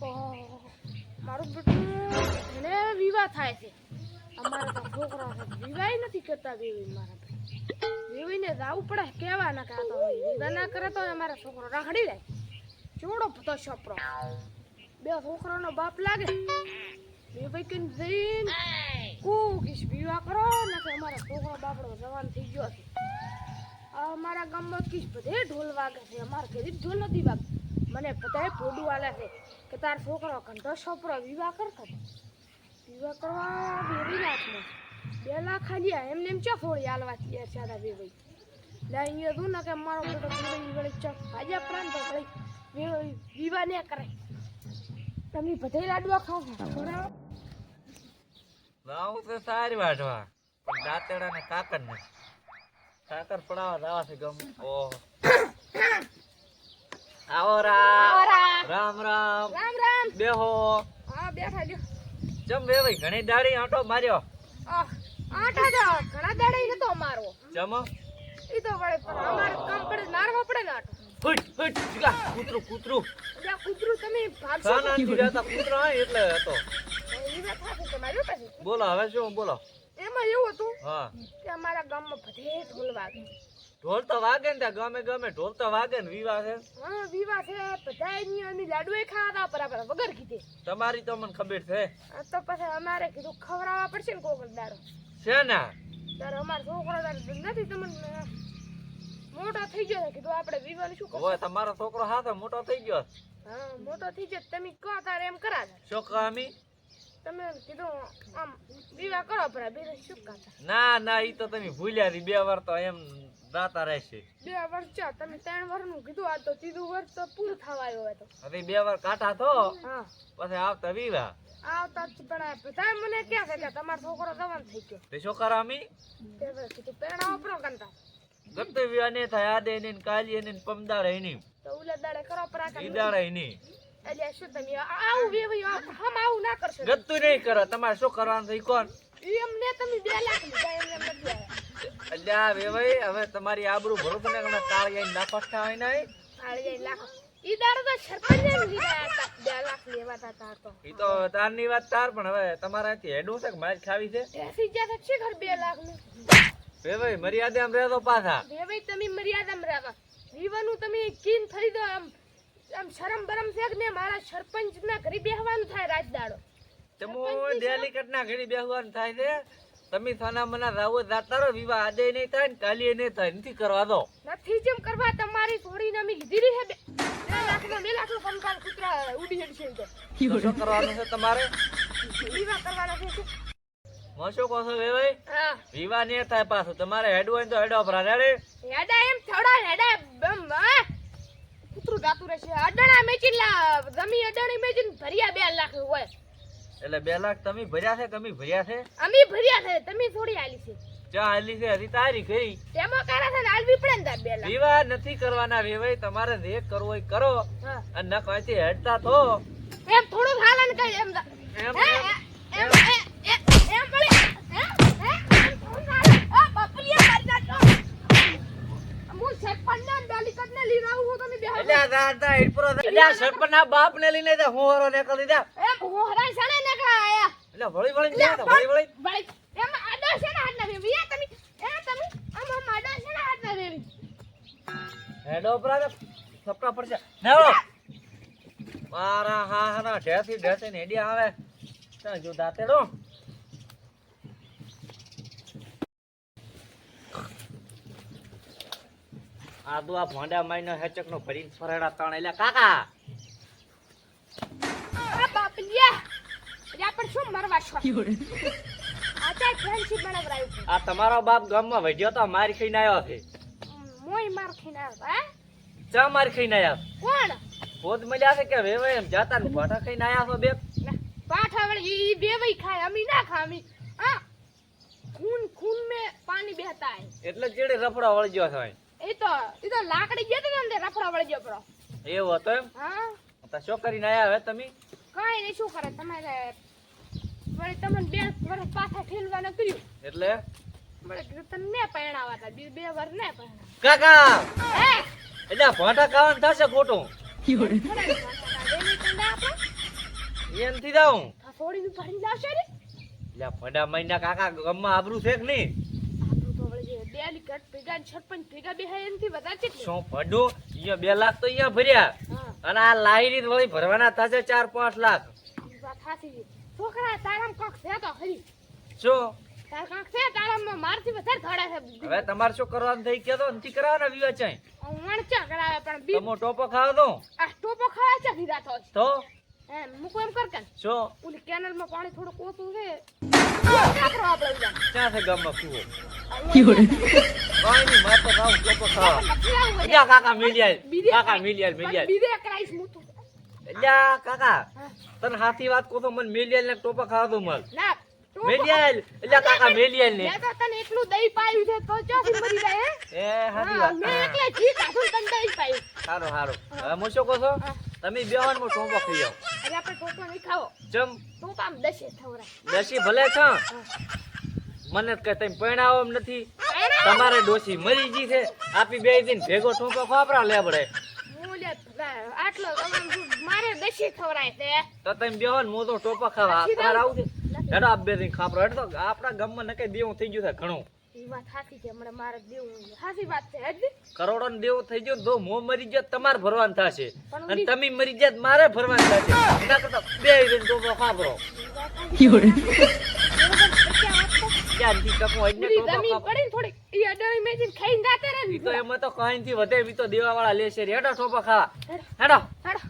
મારું બેટું એને વિવાહ થાય છે. અમારા તો છોકરા વિવાહ નથી કરતા બેવી મારા બેવીને જાવું પડે કેવા ના તો વિવાહ ના કરે તો અમારા છોકરો રાખડી જાય ચોડો બધો છોપરો બે છોકરાનો બાપ લાગે. બે ભાઈ કઈ જઈને કુકીશ વિવાહ કરો ને કે અમારા છોકરો બાપડો જવાન થઈ ગયો છે. અમારા ગામમાં કીશ બધે ઢોલ વાગે છે. અમારા ઘરે જ ઢોલ નથી વાગે મને બધાએ ફોડું આલે છે કે તાર છોકરો ઘંટો છોપરો વિવાહ કરતો કર વિવાહ કરવા બેરી લાખમાં બે લાખ આલ્યા એમને એમ ચો ફોડી આલવા તૈયાર સાદા બે ભાઈ લે, અહીંયા તું ને કે મારો મોટો ભાઈ વળી ચો આજે પ્રાંત ભાઈ વિવાહ- ને કરે. તમે બધે લાડવા ખાવ બરાબર લાવું તો સારી વાટવા. પણ દાંતેડા ને કાકર ને કાકર પડાવવા દાવા છે ગમ. ઓહો. આવરા. રામ રામ. રામ રામ. બેહો. હા બેઠા જો ચમ બે ભાઈ ઘણી દાડી આંટો માર્યો? આઠા તો ઘણા દાડી નતો મારવો. ચમ? ઈ તો વળે પણ અમારે કામ પડે મારવો પડે ને આટો. ફટ ફટ ચીલા કૂતરું કૂતરું. જા કૂતરું તમે ભાગશો ના થી રહેતા કૂતરો એટલે હતો. ઈ વાત થાશે તમારી પછી. બોલો હવે શું બોલો. એમાં એવું હતું હા. કે અમારા ગામમાં બધે ઢોલ વાગે ઢોલ તો વાગે ને ગમે ગમે ઢોલ તો વાગે ને વિવાહ છે. હા વિવાહ છે બધાયની અમે લાડુએ ખાવા આપણે વગર કીધે. તમારી તો મને ખબર છે. આ તો પછી અમારે કીધું ખવડાવવા પડશે ને કોક દારો છે ને? ત્યારે અમારો છોકરો તાર નથી તમને મોટો થઈ ગયો છે કીધું આપણે વિવાહ શું કહો તમારો છોકરો હાથે મોટો થઈ ગયો? હા મોટો થઈ ગયો તમે કહો તારે એમ કરા. શું અમે? તમે કીધું આમ વિવાહ કરો પર બીજું શું કાતા ના ના ઈ તો તમે ભૂલ્યા રી બે વાર તો એમ દાતા રહેશે. બે વર્ષ છે તમે ત્રણ વર્ષનું કીધું આ તો ત્રીજું વર્ષ તો પૂરું થવા આવ્યો હતો હવે બે વાર કાંઠા તો પછી આવતા વિવાહ. આવતા પણ બધા મને કહે છે કે તમારો છોકરો જવાન થઈ ગયો. તે શું કરામી કીધું પેણા વાપરો કંતા ગતે વિવાહ થાય આદે ને કાલી ને તો ઉલે દાડે કરો પરા ઈ દાડા એની એટલે શું તમે આવું હમ આવું ના કરશો. ગતું નહીં કરો તમારે શું કરવાનું થઈ કોણ? ઈ તમે બે લાખ લીધા એમને હવે તમારી આબરૂ તમે તાળિયા ના પસ્તા હોય નહીં. સાડી લાખ. ઈ દાડે તો સરપંચ લીધા હતા બે લાખ લેવા તાર તો. ઈ તો તારની વાત તાર પણ હવે તમારા હેડું છે કે મારી ખાવી છે? એસી જ્યાં છે ઘર બે લાખનું વેવાઈ મર્યાદા આમ રહેતો પાછા ભાઈ તમે મર્યાદામાં રહેવા. જીવનનું તમે કીન થઈ દો આમ આમ શરમ બરમ છે કે ને મારા સરપંચ ના ઘરે બેહવાનું થાય રાત દાડો. તમો દેલી ના ઘડી બેહવાન થાય છે? તમે સોના મના રાવો જાતા રહો વિવાહ આજે નહીં થાય ને કાલી નહીં થાય નથી કરવા દો. નથી જેમ કરવા તમારી છોડીને અમે લીધી રહી બે લાખનો બે લાખનો કંકાલ કૂતરા ઉડી હેડ તો તો શું કરવાનું છે તમારે? વિવાહ કરવાના છે શું? હું શું કહો છો હા. વિવાહ ને થાય પાછું. તમારે હેડો તો હેડો ભરા હેડા. એમ થોડા હેડા બમ આ કૂતરું જાતું રહેશે. અડાણા મેચી લા જમી અડાણી મેચીન ભર્યા બે લાખ હોય. એટલે બે લાખ તમે ભર્યા છે તમે ભર્યા છે? અમે ભર્યા છે તમે થોડી આલી છે. ચા આલી છે હજી તારી ગઈ તેમાં કારા છે આલવી પડે ને તાર બે લાખ. વિવાહ નથી કરવાના વેવાઈ તમારે જે કરવો હોય કરો. અને ન કઈથી હેડતા તો. એમ થોડું હાલન કઈ એમ એમ એમ. એમ એ- એ- હું સરપંચને ને લઈને હું હરો નીકળી દે એમ હું હરાય છે એટલે વળી વળી તો વળી વળી. ભાઈ એમ આડો છે ને હાથના બેબી એ તમે એ તમે આમ આમ આડો છે ને હાથના બેબી હેડો ઉપરા સપના પડશે નેવો મારા હા હા ના ઢેસી ઢેસી ને હેડી આવે. ત્યાં જો દાતેડો આ આ ભોંડા માઈનો હેચક નો ભરીને ફરેડા તણ એટલે કાકા! આ બાપલિયા યા પણ શું મરવા છો? આ ચાય ફ્રેન્ડશિપ બનાવરાયું છે. આ તમારો બાપ ગામમાં વઢ્યો તો મારી ખાઈને આવ્યો છે. મોય માર ખીને આવ્યો હે? ચા મારી ખાઈને આવ્યા? કોણ? પોત મળ્યા છે કે વેવે એમ? જાતા ને ભાટા ખાઈને આવ્યા છો બે? પાઠા વળી ઈ ખાય અમી ના ખા અમી. હા? ખૂન ખૂન મે પાણી બેહતા એટલે જેડે રફડા વળગ્યો છે એ તો એ તો લાકડી જતી ને અંદર રફડા વળી ગયો પરો એવું હતો એમ? હા. તો શું કરીને આવ્યા હવે તમે? કાઈ નહીં શું કરે? તમારે વળી તમને બે વર્ષ પાછા ઠેલવાના કર્યું. એટલે? મને તમને પરણાવા હતા? બે બે વર્ષ ને પરણાવા કાકા! હે? એટલે ભાટા ખાવાનું થશે ખોટું? આપો એનથી જાઉં? લાવશે ને? એટલે ભડા મહિના કાકા ગમમાં આબરું છે કે નહીં? ડેલી કટ ભેગા સરપંચ ભેગા બેહાય એનાથી વધારે છે શું ભડું? અહીંયા બે લાખ તો અહીંયા ભર્યા. અને આ લાઈની વળી ભરવાના થશે ચાર પાંચ લાખ. વાત સાચી છે છોકરા તારામ કોક છે તો ખરી શું તાર કાંક છે તારામાં મારથી વધારે ધડા છે હવે તમારે શું કરવાનું થઈ ગયો તો નથી કરવાના વિવાહ ચાઈ વણચા કરાવે પણ બી તમે ટોપો ખાવ તો આ ટોપો ખાવા છે કીધા તો? તો એમ મૂકો એમ કર કે શું ઓલી કેનલમાં પાણી થોડું ઓછું છે ખાતરો આપણે ઉડા ક્યાં છે ગામમાં કૂવો બીજે કાંઈ નહીં મારે તો ખાવું ટોપો ખાવા. જા કાકા મિલિયલ કાકા મિલિયલ મિલિયલ બીજે ક્રાઈસ મૂતું જા કાકા. તને હાથી વાત કહું તો મને મેલિયલ ને ટોપા ખાવા દો મલ. ના ટોપો? એટલે કાકા મેલિયલ ને તો તને એટલું દહીં પાયું છે તો ચોથી મરી જાય એ હાથી હા, મેં એકલે જી કાઢું તને દહીં પાયું. સારું સારું. હવે મો શું કહો છો તમે બેવાનમાં ટોપો ખાઈ આવો. અરે આપણે ટોપો નહીં ખાવો. જમ ટોપા આમ દશે થવરા. દશી ભલે છ મને કે તમે પરણાવો એમ નથી. તમારે ડોસી મરી ગઈ છે. આપી બે દિન ભેગો ટોપો ખાપરા લેબડે આટલો મારે દશી થવરાય છે તો તમે બેહો ને હું તો ટોપા ખાવા નથી તમારે આવું છે. હેડો આપ બે દિન ખાપરો. હેડો આપણા ગામમાં નકે દેવું થઈ ગયું છે ઘણું. કરોડો ને? દેવું થઈ ગયો તો મો મરી જાય તમારે ભરવાનું થશે. અને તમે મરી જાય મારે ભરવાનું થશે. એના કરતા બે ટોપો ખાપરો. જમીન ઈ મેજીને ખાઈને જાતે ઈ તો એમાં તો કઈ થી વધે ઈ તો દેવા વાળા લેશે રે. હેડો ટોપો ખાવા. હેડો. હેડો.